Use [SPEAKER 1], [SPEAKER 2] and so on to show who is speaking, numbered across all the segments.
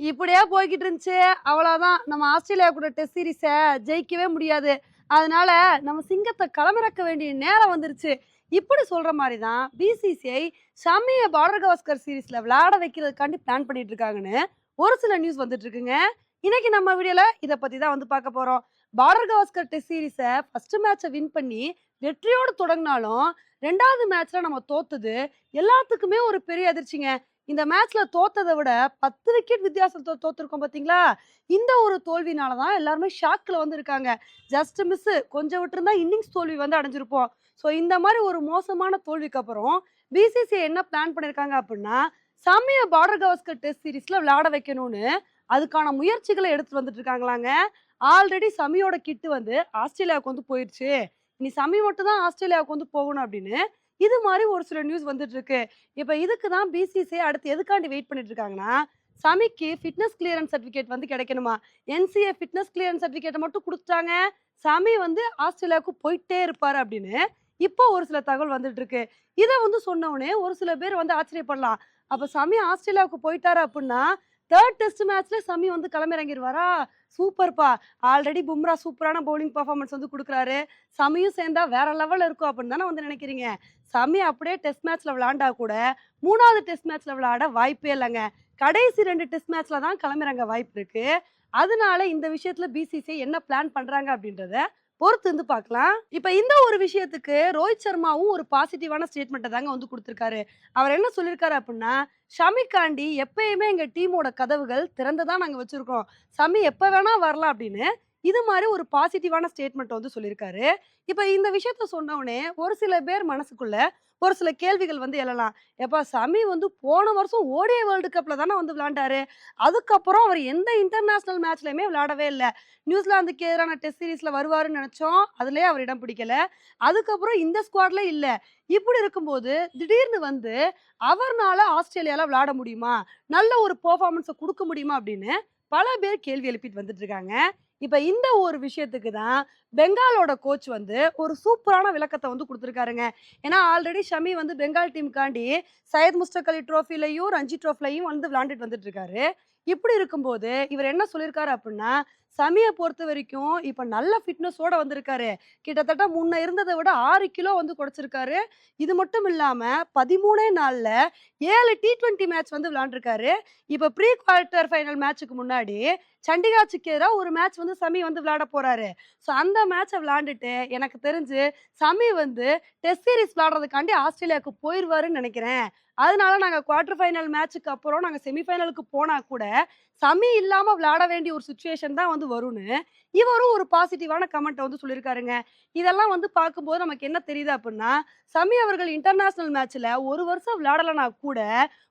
[SPEAKER 1] இப்படியே போய்கிட்டு இருந்துச்சு அவ்வளோதான் நம்ம ஆஸ்திரேலியா கூட டெஸ்ட் சீரிஸை ஜெயிக்கவே முடியாது. அதனால நம்ம சிங்கத்தை களமிறக்க வேண்டிய நேரம் வந்துருச்சு. இப்படி சொல்ற மாதிரி தான் பிசிசிஐ சமய பார்டர் கவாஸ்கர் சீரீஸ்ல விளையாட வைக்கிறதுக்காண்டி பிளான் பண்ணிட்டு இருக்காங்கன்னு ஒரு சில நியூஸ் வந்துட்டு இருக்குங்க இன்னைக்கு நம்ம வீடியோல இதை பத்தி தான் வந்து பார்க்க போறோம். பார்டர் கவாஸ்கர் டெஸ்ட் சீரீஸை ஃபர்ஸ்ட் மேட்சை வின் பண்ணி வெற்றியோடு தொடங்கினாலும் ரெண்டாவது மேட்ச்ல நம்ம தோத்தது. எல்லாத்துக்குமே ஒரு பெரிய அதிர்ச்சிங்க. இந்த மேட்ச்ல தோத்ததை விட பத்து விக்கெட் வித்தியாசத்தை தோத்துருக்கோம் பாத்தீங்களா? இந்த ஒரு தோல்வினால தான் எல்லாருமே ஷாக்ல வந்து இருக்காங்க ஜஸ்ட் மிஸ் கொஞ்சம் விட்டுருந்தா இன்னிங்ஸ் தோல்வி வந்து அடைஞ்சிருப்போம். ஸோ இந்த மாதிரி ஒரு மோசமான தோல்விக்கு அப்புறம் பிசிசி என்ன பிளான் பண்ணிருக்காங்க அப்படின்னா சமய பார்டர் கவஸ்கர் டெஸ்ட் சீரீஸ்ல விளையாட வைக்கணும்னு அதுக்கான முயற்சிகளை எடுத்து வந்துட்டு இருக்காங்களாங்க. ஆல்ரெடி சமியோட கிட்டு வந்து ஆஸ்திரேலியாவுக்கு வந்து போயிடுச்சு இனி சமி மட்டும் தான் ஆஸ்திரேலியாவுக்கு வந்து போகணும் அப்படின்னு இது மாதிரி ஒரு சில நியூஸ் வந்துட்டு இருக்கு இப்போ இதுக்கு தான் பிசிசிஐ அடுத்து எதுக்காண்டி வெயிட் பண்ணிட்டு இருக்காங்கன்னா சமிக்கு ஃபிட்னஸ் கிளியரன்ஸ் சர்டிஃபிகேட் வந்து கிடைக்கணுமா? என்சிஏ ஃபிட்னஸ் கிளியரன்ஸ் சர்டிஃபிகேட்டை மட்டும் கொடுத்துட்டாங்க. சமி வந்து ஆஸ்திரேலியாவுக்கு போயிட்டே இருப்பார் அப்படின்னு இப்போ ஒரு சில தகவல் வந்துட்டு இருக்கு இதை வந்து சொன்ன உடனே ஒரு சில பேர் வந்து ஆச்சரியப்படலாம். அப்ப சமி ஆஸ்திரேலியாவுக்கு போயிட்டாரு அப்படின்னா தேர்ட் டெஸ்ட் மேட்ச்ல சமி வந்து களமிறங்கிடுவாரா சூப்பர்ப்பா. ஆல்ரெடி பும்ரா சூப்பரான பவுலிங் பர்ஃபார்மன்ஸ் வந்து கொடுக்குறாரு. சமியும் சேர்ந்தா வேற லெவலில் இருக்கும் அப்படின்னு தானே வந்து நினைக்கிறீங்க? சமி அப்படியே டெஸ்ட் மேட்ச்ல விளாண்டா கூட மூணாவது டெஸ்ட் மேட்ச்ல விளையாட வாய்ப்பே இல்லைங்க. கடைசி ரெண்டு டெஸ்ட் மேட்ச்ல தான் கிளம்புறாங்க வாய்ப்பு இருக்கு. அதனால இந்த விஷயத்துல பிசிசி என்ன பிளான் பண்றாங்க அப்படின்றத பொறுத்து இருந்து பார்க்கலாம் இப்போ இந்த ஒரு விஷயத்துக்கு ரோஹித் சர்மாவும் ஒரு பாசிட்டிவான ஸ்டேட்மெண்ட்டை தாங்க வந்து கொடுத்துருக்காரு. அவர் என்ன சொல்லியிருக்காரு அப்படின்னா ஷமிக்காண்டி எப்பயுமே எங்கள் டீமோட கதவுகள் திறந்து தான் நாங்கள் வச்சுருக்கோம். சமி எப்போ வேணால் வரலாம் அப்படின்னு இது மாதிரி ஒரு பாசிட்டிவான ஸ்டேட்மெண்ட் வந்து சொல்லியிருக்காரு. இப்போ இந்த விஷயத்த சொன்னவுடனே ஒரு சில பேர் மனசுக்குள்ள ஒரு சில கேள்விகள் வந்து எழலாம். எப்பா சமி வந்து போன வருஷம் ஓடிய வேர்ல்டு கப்பில் தானே வந்து விளையாண்டாரு அதுக்கப்புறம் அவர் எந்த இன்டர்நேஷ்னல் மேட்ச்லையுமே விளையாடவே இல்லை. நியூசிலாந்துக்கு எதிரான டெஸ்ட் சீரீஸில் வருவாருன்னு நினச்சோம். அதுலேயே அவர் இடம் பிடிக்கல. அதுக்கப்புறம் இந்த ஸ்குவாட்ல இல்லை. இப்படி இருக்கும்போது திடீர்னு வந்து அவர்னால ஆஸ்திரேலியாவில் விளையாட முடியுமா? நல்ல ஒரு பெர்ஃபார்மன்ஸை கொடுக்க முடியுமா? அப்படின்னு பல பேர் கேள்வி எழுப்பிட்டு வந்துட்டு இருக்காங்க. இப்ப இந்த ஒரு விஷயத்துக்கு தான் பெங்காலோட கோச் வந்து ஒரு சூப்பரான விளக்கத்தை வந்து கொடுத்துருக்காருங்க. ஏன்னா ஆல்ரெடி ஷமி வந்து பெங்கால் டீமுக்காண்டி சையத் முஸ்டக் அலி ட்ரோஃபிலையும் ரஞ்சி ட்ரோஃபிலையும் வந்து விளாண்டுட்டு வந்துட்டு இருக்காரு. இப்படி இருக்கும்போது இவர் என்ன சொல்லியிருக்காரு அப்படின்னா சமியை பொறுத்த வரைக்கும் இப்போ நல்ல ஃபிட்னஸோட வந்திருக்காரு. கிட்டத்தட்ட முன்ன இருந்ததை விட ஆறு கிலோ வந்து குறைச்சிருக்காரு. இது மட்டும் இல்லாமல் பதிமூணே நாளில் ஏழு டி ட்வெண்ட்டி மேட்ச் வந்து விளாண்டுருக்காரு இப்போ ப்ரீ குவார்ட்டர் ஃபைனல் மேட்ச்சுக்கு முன்னாடி சண்டிகாட்சிக்கு எதிராக ஒரு மேட்ச் வந்து சமி வந்து விளையாட போறாரு. ஸோ அந்த மேட்சை விளையாண்டுட்டு எனக்கு தெரிஞ்சு சமி வந்து டெஸ்ட் சீரிஸ் விளையாடுறதுக்காண்டி ஆஸ்திரேலியாவுக்கு போயிடுவாருன்னு நினைக்கிறேன். அதனால நாங்கள் குவார்டர் ஃபைனல் மேட்ச்சுக்கு அப்புறம் நாங்கள் செமிஃபைனலுக்கு போனால் கூட சமி இல்லாமல் விளையாட வேண்டிய ஒரு சுச்சுவேஷன் தான் வந்து வரும்னு இவரும் ஒரு பாசிட்டிவான கமெண்ட்டை வந்து சொல்லியிருக்காருங்க. இதெல்லாம் வந்து பார்க்கும்போது நமக்கு என்ன தெரியுது அப்படின்னா சமி அவர்கள் இன்டர்நேஷனல் மேட்ச்சில் ஒரு வருஷம் விளையாடலைனா கூட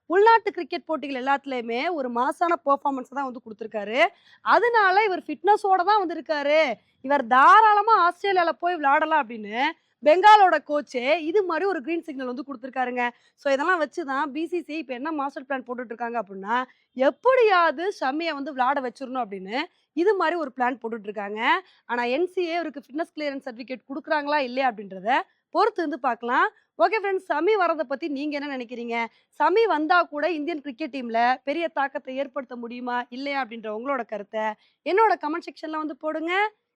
[SPEAKER 1] உள்நாட்டு கிரிக்கெட் போட்டிகள் எல்லாத்துலேயுமே ஒரு மாசான பெர்ஃபார்மன்ஸ் தான் வந்து கொடுத்துருக்காரு. அதனால இவர் ஃபிட்னஸோட தான் வந்திருக்காரு. இவர் தாராளமாக ஆஸ்திரேலியாவில் போய் விளையாடலாம் அப்படின்னு பெங்காலோட கோச்சே இது மாதிரி ஒரு கிரீன் சிக்னல் வந்து கொடுத்துருக்காருங்க. ஸோ இதெல்லாம் வச்சு தான் பிசிசி இப்போ என்ன மாஸ்டர் பிளான் போட்டுட்டு இருக்காங்க அப்படின்னா எப்படியாவது ஷமியை வந்து விளையாட வச்சிடணும் அப்படின்னு இது மாதிரி ஒரு பிளான் போட்டுட்டு இருக்காங்க ஆனால் என்சிஏ அவருக்கு ஃபிட்னஸ் கிளியரன்ஸ் சர்டிஃபிகேட் கொடுக்குறாங்களா இல்லையா அப்படின்றத பொறுத்து வந்து பார்க்கலாம் ஓகே ஃப்ரெண்ட்ஸ் சமி வரதை பற்றி நீங்கள் என்ன நினைக்கிறீங்க? சமி வந்தால் கூட இந்தியன் கிரிக்கெட் டீமில் பெரிய தாக்கத்தை ஏற்படுத்த முடியுமா இல்லையா அப்படின்ற உங்களோட கருத்தை என்னோட கமெண்ட் செக்ஷனில் வந்து போடுங்க.